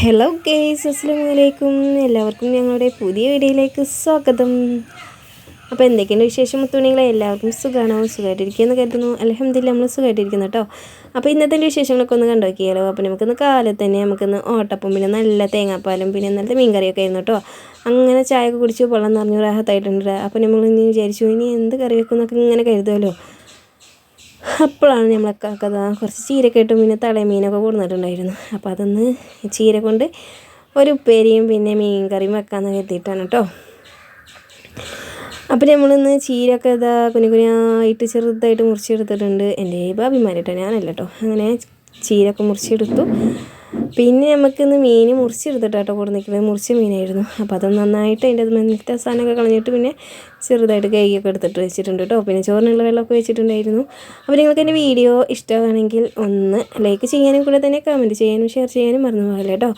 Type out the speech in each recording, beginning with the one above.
Hello guys അസ്സാം വലൈക്കും എല്ലാവർക്കും ഞങ്ങളുടെ പുതിയ വീഡിയോയിലേക്ക് സ്വാഗതം. അപ്പോൾ എന്തൊക്കെയാണ് വിശേഷം മുത്തുണികളെ എല്ലാവർക്കും സുഖമാണോ സുഖമായിട്ടിരിക്കുമെന്ന് കരുതുന്നു. അലഹമ്മദില്ല നമ്മൾ സുഖമായിട്ടിരിക്കുന്നു കേട്ടോ. അപ്പോൾ ഇന്നത്തെ വിശേഷങ്ങളൊക്കെ ഒന്ന് കണ്ടു നോക്കിയാലോ? അപ്പോൾ നമുക്കിന്ന് കാലത്ത് തന്നെ നമുക്കിന്ന് ഓട്ടപ്പം പിന്നെ നല്ല തേങ്ങാപ്പാലും പിന്നെ ഇന്നലത്തെ മീൻകറിയൊക്കെ ആയിരുന്നു കേട്ടോ. അങ്ങനെ ചായ ഒക്കെ കുടിച്ച് വെള്ളം നിറഞ്ഞു റാഹത്തായിട്ടുണ്ട് അപ്പോൾ നമ്മൾ ഇനി വിചാരിച്ചു ഇനി എന്ത് കറി വെക്കുന്നൊക്കെ ഇങ്ങനെ കരുതുമല്ലോ. അപ്പോഴാണ് നമ്മളെ കഥ. കുറച്ച് ചീരയൊക്കെ ഇട്ടും പിന്നെ തളമീനൊക്കെ കൊടുത്തിട്ടുണ്ടായിരുന്നു അപ്പോൾ അതൊന്ന് ചീര കൊണ്ട് ഒരു ഉപ്പേരിയും പിന്നെ മീൻ കറിയും വെക്കാമെന്ന് കരുതിയിട്ടാണ് കേട്ടോ. അപ്പോൾ നമ്മളിന്ന് ചീരയൊക്കെ ഇതാ കുഞ്ഞു കുഞ്ഞായിട്ട് ചെറുതായിട്ട് മുറിച്ചെടുത്തിട്ടുണ്ട്. എന്റെ ഭാഭിമാരിട്ടോ ഞാനല്ല കേട്ടോ. അങ്ങനെ ചീരയൊക്കെ മുറിച്ചെടുത്തു. പിന്നെ നമുക്കിന്ന് മീൻ മുറിച്ചെടുത്തിട്ട് കേട്ടോ കൂടെ നിൽക്കുന്നത്. മുറിച്ച മീനായിരുന്നു. അപ്പോൾ അത് നന്നായിട്ട് അതിന്റെ മഞ്ഞത്തെ സാധനമൊക്കെ കളഞ്ഞിട്ട് പിന്നെ ചെറുതായിട്ട് കൈയൊക്കെ എടുത്തിട്ട് വെച്ചിട്ടുണ്ട് കേട്ടോ. പിന്നെ ചോറിനുള്ള വെള്ളമൊക്കെ വെച്ചിട്ടുണ്ടായിരുന്നു. അപ്പോൾ നിങ്ങൾക്ക് എന്റെ വീഡിയോ ഇഷ്ടമാണെങ്കിൽ ഒന്ന് ലൈക്ക് ചെയ്യാനും കൂടെ തന്നെ കമന്റ് ചെയ്യാനും ഷെയർ ചെയ്യാനും മറന്നു പോകില്ല കേട്ടോ.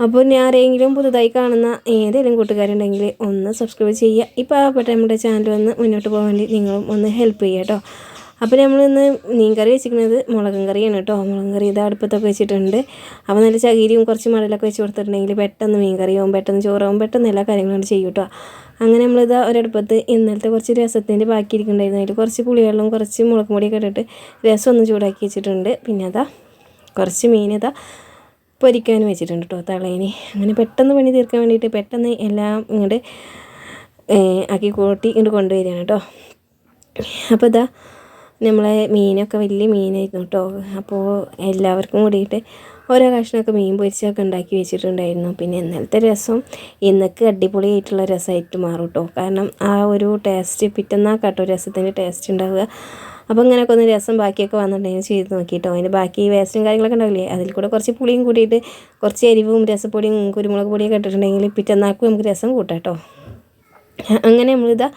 അപ്പോൾ ഞാൻ ആരെങ്കിലും പുതുതായി കാണുന്ന ഏതെങ്കിലും കൂട്ടുകാരുണ്ടെങ്കിൽ ഒന്ന് സബ്സ്ക്രൈബ് ചെയ്യുക. ഇപ്പോൾ ആ പെട്ടെന്ന് നമ്മുടെ ചാനൽ ഒന്ന് മുന്നോട്ട് പോകാൻ വേണ്ടി നിങ്ങളും ഒന്ന് ഹെൽപ്പ് ചെയ്യുക കേട്ടോ. അപ്പോൾ നമ്മൾ ഇന്ന് മീൻ കറി വെച്ചിരിക്കുന്നത് മുളകും കറിയാണ് കേട്ടോ. മുളകും കറി ഇത് അടുപ്പത്തൊക്കെ വെച്ചിട്ടുണ്ട്. അപ്പോൾ നല്ല ചകിരിയും കുറച്ച് മടലൊക്കെ വെച്ച് കൊടുത്തിട്ടുണ്ടെങ്കിൽ പെട്ടെന്ന് മീൻ കറിയാവും പെട്ടെന്ന് ചോറാവും പെട്ടെന്ന് എല്ലാ കാര്യങ്ങളും ചെയ്യും കേട്ടോ. അങ്ങനെ നമ്മളിത് ഒരടുപ്പത്ത് ഇന്നലത്തെ കുറച്ച് രസത്തിന്റെ ബാക്കി ഇരിക്കുന്നുണ്ടായിരുന്നു. അതിൽ കുറച്ച് പുളിവെള്ളം കുറച്ച് മുളക് പൊടിയൊക്കെ ഇട്ടിട്ട് രസം ഒന്ന് ചൂടാക്കി വെച്ചിട്ടുണ്ട്. പിന്നെ അതാ കുറച്ച് മീൻ ഇതാ പൊരിക്കാനും വെച്ചിട്ടുണ്ട് കേട്ടോ തളേനെ അങ്ങനെ പെട്ടെന്ന് പണി തീർക്കാൻ വേണ്ടിയിട്ട് പെട്ടെന്ന് എല്ലാം ഇങ്ങോട്ട് ആക്കി കൂട്ടി ഇങ്ങോട്ട് കൊണ്ടുവരികയാണ് കേട്ടോ. അപ്പോൾ ഇതാ നമ്മളെ മീനൊക്കെ വലിയ മീനായിരുന്നു കേട്ടോ. അപ്പോൾ എല്ലാവർക്കും കൂടിയിട്ട് ഓരോ കഷ്ണമൊക്കെ മീൻ പൊരിച്ചൊക്കെ ഉണ്ടാക്കി വെച്ചിട്ടുണ്ടായിരുന്നു. പിന്നെ ഇന്നലത്തെ രസം ഇന്നൊക്കെ അടിപൊളിയായിട്ടുള്ള രസമായിട്ട് മാറും കേട്ടോ. കാരണം ആ ഒരു ടേസ്റ്റ് പിറ്റന്നാ കേട്ടോ രസത്തിന്റെ ടേസ്റ്റ് ഉണ്ടാവുക. അപ്പോൾ ഇങ്ങനെയൊക്കെ ഒന്ന് രസം ബാക്കിയൊക്കെ വന്നിട്ടുണ്ടെങ്കിൽ ചെയ്ത് നോക്കിയിട്ടോ അതിന്റെ ബാക്കി വേസ്റ്റും കാര്യങ്ങളൊക്കെ ഉണ്ടാവില്ലേ? അതിൽ കൂടെ കുറച്ച് പുളിയും കൂടിയിട്ട് കുറച്ച് എരിവും രസപ്പൊടിയും കുരുമുളക് പൊടിയൊക്കെ ഇട്ടിട്ടുണ്ടെങ്കിൽ പിറ്റന്നാക്കും നമുക്ക് രസം കൂട്ടാം കേട്ടോ. അങ്ങനെ നമ്മളിതാ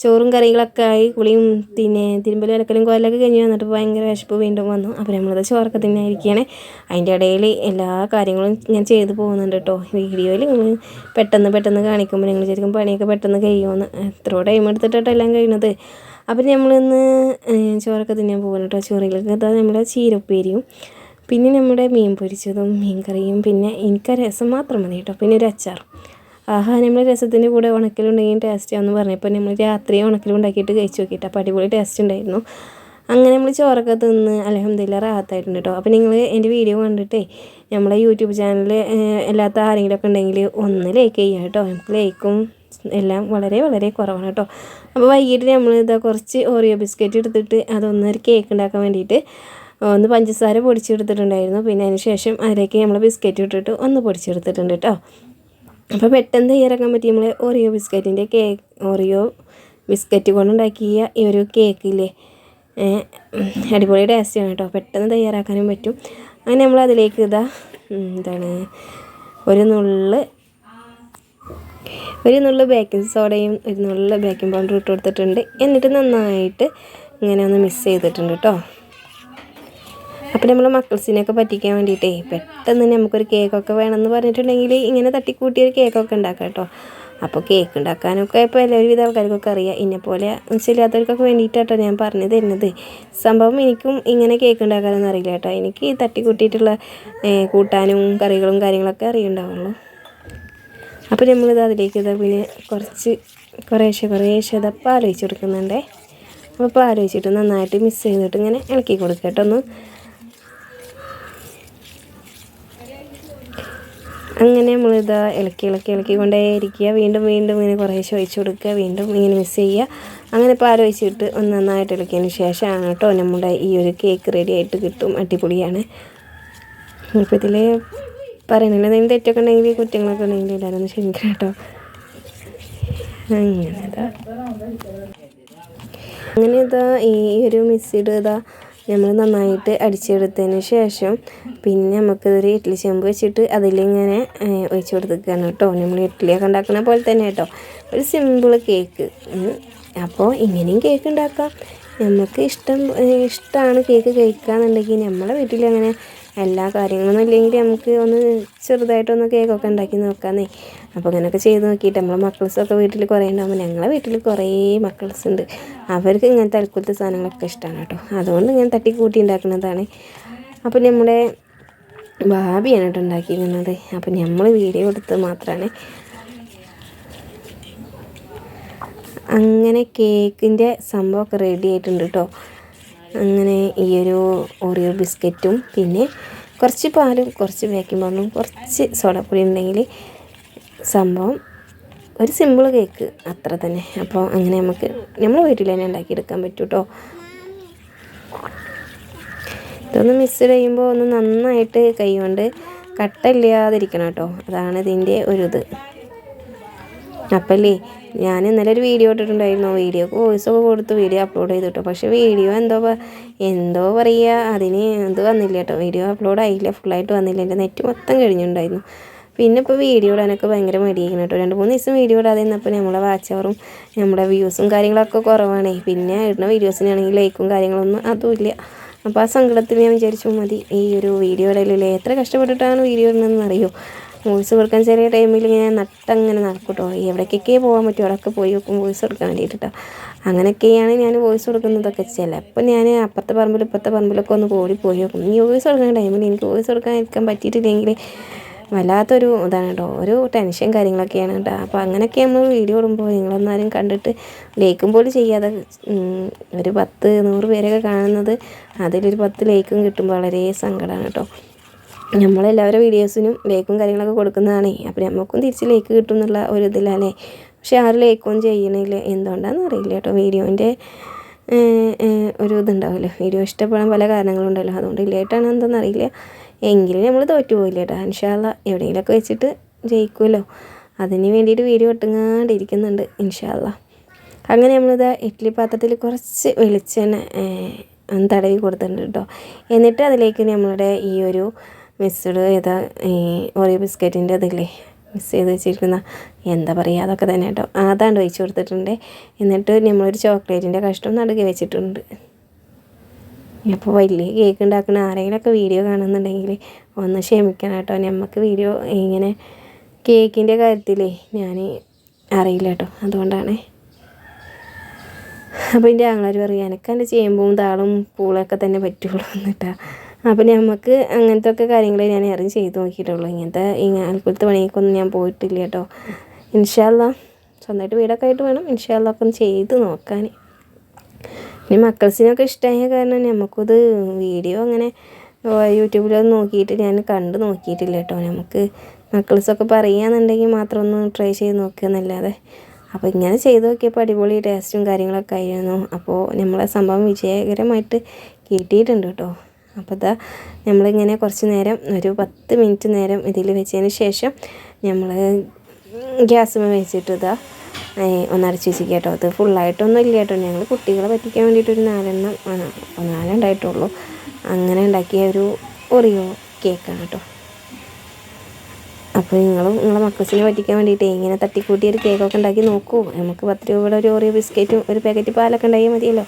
ചോറും കറികളൊക്കെ ആയി കുളിയും പിന്നെ തിരുമ്പലും അലക്കലും കോലൊക്കെ കഴിഞ്ഞ് വന്നിട്ട് ഭയങ്കര വിശപ്പ് വീണ്ടും വന്നു. അപ്പോൾ നമ്മളത് ചോറൊക്കെ തന്നെ ഇരിക്കുകയാണ് അതിന്റെ ഇടയിൽ എല്ലാ കാര്യങ്ങളും ഞാൻ ചെയ്ത് പോകുന്നുണ്ട് കേട്ടോ വീഡിയോയിൽ പെട്ടെന്ന് പെട്ടെന്ന് കാണിക്കുമ്പോൾ നിങ്ങൾ ശരിക്കും പണിയൊക്കെ പെട്ടെന്ന് കഴിയുമെന്ന് എത്ര ടൈം എടുത്തിട്ടാണ് എല്ലാം കഴിയുന്നത്. അപ്പം നമ്മളിന്ന് ചോറൊക്കെ തിന്നാൻ പോകണം കേട്ടോ ചോറിലേക്ക് നമ്മുടെ ചീരപ്പേരിയും പിന്നെ നമ്മുടെ മീൻ പൊരിച്ചതും മീൻ കറിയും പിന്നെ എനിക്ക് രസം മാത്രം മതി കേട്ടോ പിന്നെ ഒരു അച്ചാറും. ആഹാ നമ്മൾ രസത്തിന്റെ കൂടെ ഉണക്കലുണ്ടെങ്കിൽ ആണെന്ന് പറഞ്ഞപ്പോൾ നമ്മൾ രാത്രി ഉണക്കലുണ്ടാക്കിയിട്ട് കഴിച്ച് നോക്കിയിട്ട് അപ്പോൾ അടിപൊളി ടേസ്റ്റ് ഉണ്ടായിരുന്നു. അങ്ങനെ നമ്മൾ ചോറൊക്കെ തിന്ന് അലഹമ്മദില്ല റാഹത്തായിട്ടുണ്ട് കേട്ടോ അപ്പോൾ നിങ്ങൾ എന്റെ വീഡിയോ കണ്ടിട്ടേ നമ്മളെ യൂട്യൂബ് ചാനൽ അല്ലാത്ത ആരെങ്കിലും ഒക്കെ ഉണ്ടെങ്കിൽ ഒന്ന് ലൈക്ക് ചെയ്യുക കേട്ടോ നമുക്ക് ലൈക്കും എല്ലാം വളരെ വളരെ കുറവാണ് കേട്ടോ അപ്പോൾ വൈകിട്ട് നമ്മൾ ഇതാ കുറച്ച് ഓറിയോ ബിസ്ക്കറ്റ് എടുത്തിട്ട് അതൊന്നൊരു കേക്ക് ഉണ്ടാക്കാൻ വേണ്ടിയിട്ട് ഒന്ന് പഞ്ചസാര പൊടിച്ചെടുത്തിട്ടുണ്ടായിരുന്നു പിന്നെ അതിന് ശേഷം അതിലേക്ക് നമ്മൾ ബിസ്ക്കറ്റ് ഇട്ടിട്ട് ഒന്ന് പൊടിച്ചെടുത്തിട്ടുണ്ട് കേട്ടോ അപ്പോൾ പെട്ടെന്ന് തയ്യാറാക്കാൻ പറ്റി നമ്മൾ ഓറിയോ ബിസ്ക്കറ്റിന്റെ കേക്ക് ഓറിയോ ബിസ്ക്കറ്റ് കൊണ്ടുണ്ടാക്കിയ ഈ ഒരു കേക്കില്ലേ അടിപൊളി ടേസ്റ്റാണ് കേട്ടോ പെട്ടെന്ന് തയ്യാറാക്കാനും പറ്റും. അങ്ങനെ നമ്മൾ അതിലേക്ക് ഇതാ എന്താണ് ഒരു നുള്ള് ഒരു നുള്ള് ബേക്കിംഗ് സോഡയും ഒരു നുള്ള് ബേക്കിംഗ് പൗഡർ ഇട്ട് കൊടുത്തിട്ടുണ്ട്. എന്നിട്ട് നന്നായിട്ട് ഇങ്ങനെ ഒന്ന് മിക്സ് ചെയ്തിട്ടുണ്ട് കേട്ടോ അപ്പോൾ നമ്മൾ മക്കൾസിനെയൊക്കെ പറ്റിക്കാൻ വേണ്ടിയിട്ടേ പെട്ടെന്ന് നമുക്കൊരു കേക്കൊക്കെ വേണമെന്ന് പറഞ്ഞിട്ടുണ്ടെങ്കിൽ ഇങ്ങനെ തട്ടിക്കൂട്ടിയൊരു കേക്കൊക്കെ ഉണ്ടാക്കാം കേട്ടോ. അപ്പോൾ കേക്ക് ഉണ്ടാക്കാനൊക്കെ ഇപ്പോൾ എല്ലാവരും ആൾക്കാർക്കൊക്കെ അറിയാം. ഇന്നെപ്പോലെ ചെല്ലാത്തവർക്കൊക്കെ വേണ്ടിയിട്ടാട്ടോ ഞാൻ പറഞ്ഞു തരുന്നത്. സംഭവം എനിക്കും ഇങ്ങനെ കേക്ക് ഉണ്ടാക്കാനൊന്നും അറിയില്ല കേട്ടോ. എനിക്ക് തട്ടിക്കൂട്ടിയിട്ടുള്ള കൂട്ടാനും കറികളും കാര്യങ്ങളൊക്കെ അറിയുണ്ടാവുള്ളൂ അപ്പോൾ നമ്മളിത് അതിലേക്ക് ഇതാ പിന്നെ കുറച്ച് കുറേശ്ശെ കുറേശ്ശെ ഇതാ പാൽ ഒഴിച്ച് കൊടുക്കുന്നുണ്ടേ. അപ്പോൾ പാൽ ഒഴിച്ചിട്ട് നന്നായിട്ട് മിക്സ് ചെയ്തിട്ട് ഇങ്ങനെ ഇളക്കി കൊടുക്കുക കേട്ടോ ഒന്ന്. അങ്ങനെ നമ്മളിതാ ഇളക്കി ഇളക്കി ഇളക്കി കൊണ്ടേയിരിക്കുക. വീണ്ടും വീണ്ടും ഇങ്ങനെ കുറേശ്ശെ ചോദിച്ചു കൊടുക്കുക. വീണ്ടും ഇങ്ങനെ മിക്സ് ചെയ്യുക. അങ്ങനെ പാൽ ഒഴിച്ചിട്ട് ഒന്ന് നന്നായിട്ട് ഇളക്കിയതിന് ശേഷമാണ് കേട്ടോ നമ്മുടെ ഈ ഒരു കേക്ക് റെഡി ആയിട്ട് കിട്ടും. അടിപൊളിയാണ്. ഇപ്പോൾ ഇതിൽ പറയുന്നില്ല. എന്തെങ്കിലും തെറ്റൊക്കെ ഉണ്ടെങ്കിൽ കുറ്റങ്ങളൊക്കെ ഉണ്ടെങ്കിൽ എല്ലാവരും ഒന്ന് ക്ഷമിക്കണം കേട്ടോ. അങ്ങനെ ഇതാ അങ്ങനെ ഇതാ ഈ ഒരു മിക്സിയുടെ ഇതാ നമ്മൾ നന്നായിട്ട് അടിച്ചെടുത്തതിന് ശേഷം പിന്നെ നമുക്കിതൊരു ഇഡ്ഡലി ചെമ്പ് വെച്ചിട്ട് അതിലിങ്ങനെ ഒഴിച്ചു കൊടുത്തേക്കാണ് കേട്ടോ. നമ്മൾ ഇഡ്ഡലിയൊക്കെ ഉണ്ടാക്കുന്ന പോലെ തന്നെ കേട്ടോ. ഒരു സിമ്പിൾ കേക്ക് അപ്പോൾ ഇങ്ങനെയും കേക്ക് ഉണ്ടാക്കാം. നമുക്ക് ഇഷ്ടം ഇഷ്ടമാണ് കേക്ക് കഴിക്കുക എന്നുണ്ടെങ്കിൽ നമ്മളെ വീട്ടിൽ അങ്ങനെ എല്ലാ കാര്യങ്ങളൊന്നും ഇല്ലെങ്കിൽ നമുക്ക് ഒന്ന് ചെറുതായിട്ടൊന്ന് കേക്കൊക്കെ ഉണ്ടാക്കി നോക്കാമെന്നേ അപ്പോൾ അങ്ങനെയൊക്കെ ചെയ്ത് നോക്കിയിട്ട് നമ്മളെ മക്കൾസൊക്കെ വീട്ടിൽ കുറേ ഉണ്ടാകുമ്പോൾ ഞങ്ങളെ വീട്ടിൽ കുറേ മക്കൾസ് ഉണ്ട് അവർക്ക് ഇങ്ങനത്തെ അൽക്കുലത്തെ സാധനങ്ങളൊക്കെ ഇഷ്ടമാണ് കേട്ടോ. അതുകൊണ്ട് ഞാൻ തട്ടിക്കൂട്ടി ഉണ്ടാക്കുന്നതാണ്. അപ്പോൾ നമ്മുടെ ഭാബിയാണ് കേട്ടോ ഉണ്ടാക്കിയിരുന്നത്. അപ്പോൾ നമ്മൾ വീഡിയോ എടുത്ത് മാത്രമാണ് അങ്ങനെ കേക്കിന്റെ സംഭവമൊക്കെ റെഡി ആയിട്ടുണ്ട് കേട്ടോ. അങ്ങനെ ഈ ഒരു ഓറിയോ ബിസ്ക്കറ്റും പിന്നെ കുറച്ച് പാലും കുറച്ച് ബേക്കിംഗ് പൗഡറും കുറച്ച് സോഡപ്പൊടി ഉണ്ടെങ്കിൽ സംഭവം ഒരു സിമ്പിൾ കേക്ക് അത്ര തന്നെ. അപ്പോൾ അങ്ങനെ നമുക്ക് നമ്മൾ വീട്ടിൽ തന്നെ ഉണ്ടാക്കിയെടുക്കാൻ പറ്റും കേട്ടോ ഇതൊന്ന് മിക്സ് ചെയ്യുമ്പോൾ ഒന്ന് നന്നായിട്ട് കൈ കൊണ്ട് കട്ടില്ലാതിരിക്കണം കേട്ടോ. അതാണ് ഇതിന്റെ ഒരു ഇത്. അപ്പല്ലേ ഞാൻ ഇന്നലെ ഒരു വീഡിയോ ഇട്ടിട്ടുണ്ടായിരുന്നു. വീഡിയോക്ക് വോയിസ് ഒക്കെ കൊടുത്ത് വീഡിയോ അപ്ലോഡ് ചെയ്തിട്ടോ. പക്ഷേ വീഡിയോ എന്തോ എന്തോ പറയുക അതിന് എന്ത് വന്നില്ല കേട്ടോ. വീഡിയോ അപ്ലോഡ് ആയില്ല ഫുള്ളായിട്ട് വന്നില്ല. എന്റെ നെറ്റ് മൊത്തം കഴിഞ്ഞിട്ടുണ്ടായിരുന്നു. പിന്നെ ഇപ്പോൾ വീഡിയോ ഇടാനൊക്കെ ഭയങ്കര മടിയായിരുന്നു കേട്ടോ. രണ്ട് മൂന്ന് ദിവസം വീഡിയോ ഇടാതെ നിന്നപ്പോൾ നമ്മളെ വാച്ച് അവറും നമ്മുടെ വ്യൂസും കാര്യങ്ങളൊക്കെ കുറവാണേ. പിന്നെ ഇടുന്ന വീഡിയോസിനാണെങ്കിൽ ലൈക്കും കാര്യങ്ങളൊന്നും അതുമില്ല അപ്പോൾ ആ സങ്കടത്തിൽ ഞാൻ വിചാരിച്ചു മതി ഈ ഒരു വീഡിയോ ഇടയിലല്ലേ എത്ര കഷ്ടപ്പെട്ടിട്ടാണ് വീഡിയോ ഇടുന്നതെന്ന് അറിയോ? വോയിസ് കൊടുക്കാൻ ചെറിയ ടൈമിൽ ഇങ്ങനെ നട്ടങ്ങനെ നടക്കും കേട്ടോ എവിടേക്കൊക്കെ പോകാൻ പറ്റും അവിടെയൊക്കെ പോയി വെക്കും വോയിസ് കൊടുക്കാൻ വേണ്ടിയിട്ട് അങ്ങനെയൊക്കെയാണ് ഞാൻ വോയിസ് കൊടുക്കുന്നതൊക്കെ ചിലപ്പോൾ ഞാൻ അപ്പുറത്തെ പറമ്പിൽ ഇപ്പുറത്തെ പറമ്പിലൊക്കെ ഒന്ന് പോയി പോയി വെക്കും ഈ വോയിസ് കൊടുക്കുന്ന ടൈമിൽ എനിക്ക് വോയിസ് കൊടുക്കാൻ ഇരിക്കാൻ പറ്റിയിട്ടില്ലെങ്കിൽ വല്ലാത്തൊരു ഇതാണ് കേട്ടോ. ഒരു ടെൻഷൻ കാര്യങ്ങളൊക്കെയാണ് കേട്ടോ. അപ്പോൾ അങ്ങനെയൊക്കെ നമ്മൾ വീഡിയോ ഇടുമ്പോൾ നിങ്ങളൊന്നാരും കണ്ടിട്ട് ലൈക്കും പോലും ചെയ്യാതെ ഒരു പത്ത് നൂറ് പേരൊക്കെ കാണുന്നത് അതിലൊരു പത്ത് ലൈക്കും കിട്ടുമ്പോൾ വളരെ സങ്കടമാണ് കേട്ടോ. നമ്മളെല്ലാവരുടെ വീഡിയോസിനും ലൈക്കും കാര്യങ്ങളൊക്കെ കൊടുക്കുന്നതാണ്. അപ്പോൾ നമുക്കും തിരിച്ച് ലൈക്ക് കിട്ടും എന്നുള്ള ഒരു ഇതിലല്ലേ പക്ഷെ ആരും ലൈക്കൊന്നും ചെയ്യണില്ല. എന്തുകൊണ്ടാണെന്ന് അറിയില്ല കേട്ടോ. വീഡിയോന്റെ ഒരു ഇതുണ്ടാവില്ല? വീഡിയോ ഇഷ്ടപ്പെടാൻ പല കാരണങ്ങളുണ്ടല്ലോ. അതുകൊണ്ട് ഇല്ലായിട്ടാണ് എന്താണെന്ന് അറിയില്ല. എങ്കിലും നമ്മൾ തോറ്റു പോയില്ല കേട്ടോ ഇൻഷാല്ല എവിടെയെങ്കിലുമൊക്കെ വെച്ചിട്ട് ജയിക്കുമല്ലോ അതിന് വേണ്ടിയിട്ട് വീഡിയോ ഒട്ടുങ്ങാണ്ടിരിക്കുന്നുണ്ട്. ഇൻഷാല്ല അങ്ങനെ നമ്മളിത് ഇഡ്ഡലി പാത്രത്തിൽ കുറച്ച് വെളിച്ചെണ്ണ തടവി കൊടുത്തിട്ടുണ്ട് കേട്ടോ. എന്നിട്ട് അതിലേക്ക് നമ്മളുടെ ഈ ഒരു മിക്സ്ഡ് ചെയ്ത ഈ ഓറിയോ ബിസ്ക്കറ്റിന്റെ അതില്ലേ മിക്സ് ചെയ്ത് വെച്ചിരിക്കുന്ന. എന്താ പറയുക അതൊക്കെ തന്നെ കേട്ടോ. അതാണ്ട് ഒഴിച്ച് കൊടുത്തിട്ടുണ്ട്. എന്നിട്ട് നമ്മളൊരു ചോക്ലേറ്റിന്റെ കഷ്ണം നടുകി വെച്ചിട്ടുണ്ട്. അപ്പോൾ വലിയ കേക്ക് ഉണ്ടാക്കുന്ന ആരെങ്കിലുമൊക്കെ വീഡിയോ കാണുന്നുണ്ടെങ്കിൽ ഒന്ന് ക്ഷമിക്കണം കേട്ടോ. നമുക്ക് വീഡിയോ ഇങ്ങനെ കേക്കിന്റെ കാര്യത്തിലേ ഞാൻ അറിയില്ല കേട്ടോ. അതുകൊണ്ടാണ്. അപ്പോൾ എന്റെ ആങ്ങളാർ പറയും എനക്കെന്റെ ചേമ്പും താളും പൂളൊക്കെ തന്നെ പറ്റുള്ളൂ എന്നിട്ടാ. അപ്പോൾ നമുക്ക് അങ്ങനത്തെ ഒക്കെ കാര്യങ്ങൾ ഞാൻ ഇറങ്ങി ചെയ്ത് നോക്കിയിട്ടുള്ളൂ. ഇങ്ങനത്തെ അൽക്കുലത്തെ പണിക്കൊന്നും ഞാൻ പോയിട്ടില്ല കേട്ടോ. ഇൻഷാല്ല സ്വന്തമായിട്ട് വീടൊക്കെ ആയിട്ട് വേണം. ഇൻഷാല്ല ഒക്കെ ഒന്ന് ചെയ്ത് നോക്കാൻ ഇനി മക്കൾസിനൊക്കെ ഇഷ്ടമായ കാരണം നമുക്കത് വീഡിയോ അങ്ങനെ യൂട്യൂബിലൊന്നും നോക്കിയിട്ട് ഞാൻ കണ്ട് നോക്കിയിട്ടില്ല കേട്ടോ. നമുക്ക് മക്കൾസൊക്കെ പറയുകയാണെന്നുണ്ടെങ്കിൽ മാത്രം ഒന്ന് ട്രൈ ചെയ്ത് നോക്കുക എന്നല്ലാതെ. അപ്പോൾ ഇങ്ങനെ ചെയ്ത് നോക്കിയപ്പോൾ അടിപൊളി ടേസ്റ്റും കാര്യങ്ങളൊക്കെ ആയിരുന്നു. അപ്പോൾ നമ്മളെ സംഭവം വിജയകരമായിട്ട് കിട്ടിയിട്ടുണ്ട് കേട്ടോ. അപ്പോൾ ഇതാ നമ്മളിങ്ങനെ കുറച്ച് നേരം ഒരു പത്ത് മിനിറ്റ് നേരം ഇതിൽ വെച്ചതിന് ശേഷം നമ്മൾ ഗ്യാസ് വെച്ചിട്ട് ഇതാ ഒന്നരച്ച് വെച്ചിരിക്കുക കേട്ടോ. അത് ഫുള്ളായിട്ടൊന്നും ഇല്ല കേട്ടോ. ഞങ്ങൾ കുട്ടികളെ പറ്റിക്കാൻ വേണ്ടിയിട്ട് ഒരു നാലെണ്ണം നാലുണ്ടായിട്ടുള്ളൂ. അങ്ങനെ ഉണ്ടാക്കിയ ഒരു ഒറിയോ കേക്കാണ് കേട്ടോ. അപ്പോൾ നിങ്ങളും നിങ്ങളെ മക്കൾസിനെ പറ്റിക്കാൻ വേണ്ടിയിട്ട് ഇങ്ങനെ തട്ടിക്കൂട്ടി ഒരു കേക്കൊക്കെ ഉണ്ടാക്കി നോക്കൂ. നമുക്ക് പത്ത് രൂപയുടെ ഒരു ഓറിയോ ബിസ്ക്കറ്റും ഒരു പാക്കറ്റ് പാലൊക്കെ ഉണ്ടായാൽ മതിയല്ലോ.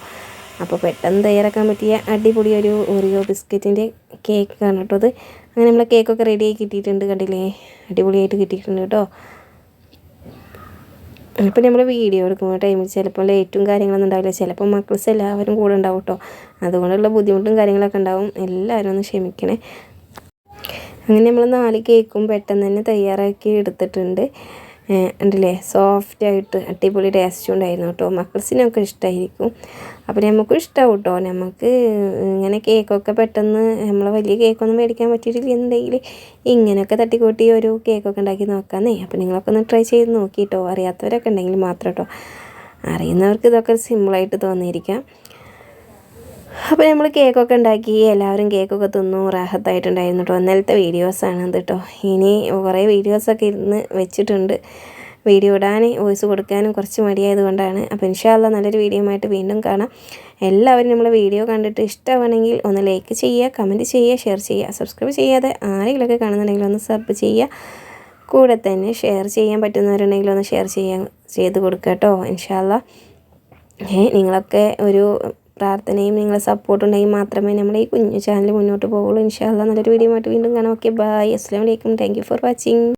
അപ്പോൾ പെട്ടെന്ന് തയ്യാറാക്കാൻ പറ്റിയ അടിപൊളി ഒരു ഓറിയോ ബിസ്ക്കറ്റിന്റെ കേക്കാണ് കേട്ടോ അത്. അങ്ങനെ നമ്മളെ കേക്കൊക്കെ റെഡിയായി കിട്ടിയിട്ടുണ്ട് കണ്ടില്ലേ? അടിപൊളിയായിട്ട് കിട്ടിയിട്ടുണ്ട് കേട്ടോ. ഇപ്പം നമ്മൾ വീഡിയോ എടുക്കുന്ന ടൈമിൽ ചിലപ്പോൾ ലേറ്റും കാര്യങ്ങളൊന്നും ഉണ്ടാവില്ല. ചിലപ്പോൾ മക്കൾസ് എല്ലാവരും കൂടെ ഉണ്ടാവും കേട്ടോ. അതുകൊണ്ടുള്ള ബുദ്ധിമുട്ടും കാര്യങ്ങളൊക്കെ ഉണ്ടാവും. എല്ലാവരും ഒന്ന് ക്ഷമിക്കണേ. അങ്ങനെ നമ്മൾ നാല് കേക്കും പെട്ടെന്ന് തന്നെ തയ്യാറാക്കി എടുത്തിട്ടുണ്ട്. ഉണ്ടല്ലേ? സോഫ്റ്റായിട്ട് അടിപൊളി ടേസ്റ്റ് ഉണ്ടായിരുന്നു കേട്ടോ. മക്കൾസിനൊക്കെ ഇഷ്ടമായിരിക്കും അപ്പോൾ നമുക്കും ഇഷ്ടമാവും കേട്ടോ. നമുക്ക് ഇങ്ങനെ കേക്കൊക്കെ പെട്ടെന്ന് നമ്മൾ വലിയ കേക്കൊന്നും മേടിക്കാൻ പറ്റിയിട്ടില്ലെന്നുണ്ടെങ്കിൽ ഇങ്ങനെയൊക്കെ തട്ടിക്കൂട്ടി ഒരു കേക്കൊക്കെ ഉണ്ടാക്കി നോക്കാമെന്നേ അപ്പോൾ നിങ്ങളൊക്കെ ഒന്ന് ട്രൈ ചെയ്ത് നോക്കിയിട്ടോ അറിയാത്തവരൊക്കെ ഉണ്ടെങ്കിൽ മാത്രം കേട്ടോ. അറിയുന്നവർക്ക് ഇതൊക്കെ സിമ്പിളായിട്ട് തോന്നിയിരിക്കാം. അപ്പോൾ നമ്മൾ കേക്കൊക്കെ ഉണ്ടാക്കി എല്ലാവരും കേക്കൊക്കെ തിന്നു റാഹത്തായിട്ടുണ്ടായിരുന്നു കേട്ടോ ഇന്നലത്തെ വീഡിയോസാണ് ഇത് കേട്ടോ ഇനി കുറേ വീഡിയോസൊക്കെ ഇരുന്ന് വെച്ചിട്ടുണ്ട്. വീഡിയോ ഇടാൻ വോയിസ് കൊടുക്കാനും കുറച്ച് മടിയായത് കൊണ്ടാണ്. അപ്പോൾ ഇൻഷാല്ല നല്ലൊരു വീഡിയോ ആയിട്ട് വീണ്ടും കാണാം. എല്ലാവരും നമ്മളെ വീഡിയോ കണ്ടിട്ട് ഇഷ്ടമാണെങ്കിൽ ഒന്ന് ലൈക്ക് ചെയ്യുക കമന്റ് ചെയ്യുക ഷെയർ ചെയ്യുക. സബ്സ്ക്രൈബ് ചെയ്യാതെ ആരെങ്കിലുമൊക്കെ കാണുന്നുണ്ടെങ്കിൽ ഒന്ന് സബ് ചെയ്യുക. കൂടെ തന്നെ ഷെയർ ചെയ്യാൻ പറ്റുന്നവരുണ്ടെങ്കിൽ ഒന്ന് ഷെയർ ചെയ്യാൻ ചെയ്ത് കൊടുക്കുക കേട്ടോ ഇൻഷാല്ല നിങ്ങളൊക്കെ ഒരു പ്രാർത്ഥനയും നിങ്ങളെ സപ്പോർട്ട് ഉണ്ടെങ്കിൽ മാത്രമേ നമ്മുടെ ഈ കുഞ്ഞു ചാനൽ മുന്നോട്ട് പോകുള്ളൂ ഇൻഷാല്ല നല്ലൊരു വീഡിയോ ആയിട്ട് വീണ്ടും കാണാം. ഓക്കെ ബൈ അസ്സാം വലൈക്കും താങ്ക് ഫോർ വാച്ചിങ്